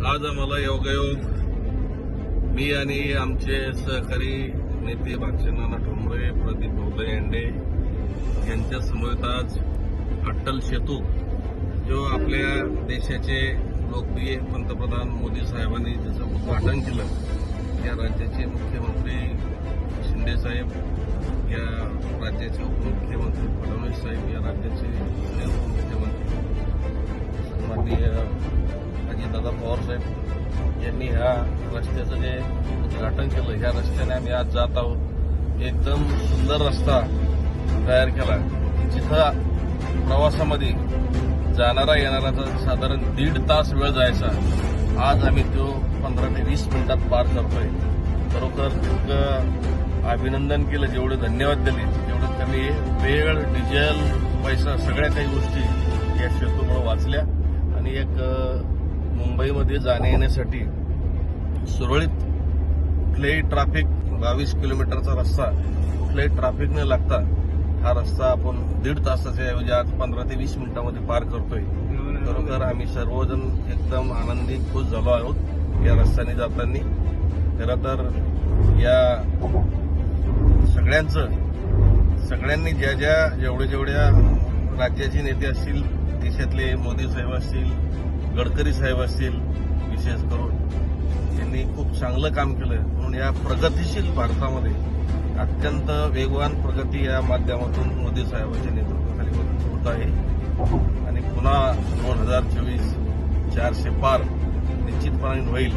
आज आम्हाला योगायोग मी आणि आमचे सहकारी नेते भाक्षनाना ठोंबरे प्रदीप भोगले यांडे यांच्या समवेत आज अट्टल सेतू जो आपल्या देशाचे लोकप्रिय पंतप्रधान मोदी साहेबांनी ज्याचं उद्घाटन केलं या राज्याचे मुख्यमंत्री शिंदे साहेब या राज्याचे उपमुख्यमंत्री फडणवीस साहेब या राज्याचे अजितदादा पवार साहेब यांनी ह्या रस्त्याचं जे उद्घाटन केलं ह्या रस्त्याने आम्ही आज जात आहोत. एकदम सुंदर रस्ता तयार केला. जिथं प्रवासामध्ये जाणारा येणाराचा साधारण दीड तास वेळ जायचा आज आम्ही तो पंधरा ते वीस मिनिटात पार करतोय. खरोखर तितकं अभिनंदन केलं जेवढे धन्यवाद दिले तेवढं कमी वेळ डिझेल पैसा सगळ्या काही गोष्टी या सेतूमुळे वाचल्या. आणि एक मुंबईमध्ये जाण्या येण्यासाठी सुरळीत कुठलेही ट्रॅफिक बावीस किलोमीटरचा रस्ता कुठल्याही ट्रॅफिक न लागता हा रस्ता आपण दीड तासाच्या ऐवजी आज पंधरा ते वीस मिनिटांमध्ये पार करतोय. खरोखर आम्ही सर्वजण एकदम आनंदी खुश झालो आहोत या रस्त्याने जाताना. खरं तर या सगळ्यांचं सगळ्यांनी ज्या ज्या जेवढ्या जेवढ्या राज्याचे नेते असतील देशातले मोदी साहेब असतील गडकरी साहेब असतील विशेष करून त्यांनी खूप चांगलं काम केलं. म्हणून या प्रगतीशील भारतामध्ये अत्यंत वेगवान प्रगती या माध्यमातून मोदी साहेबांच्या नेतृत्वाखाली होत होत आहे. आणि पुन्हा दोन हजार चोवीस चारशे पार निश्चितपणे होईल.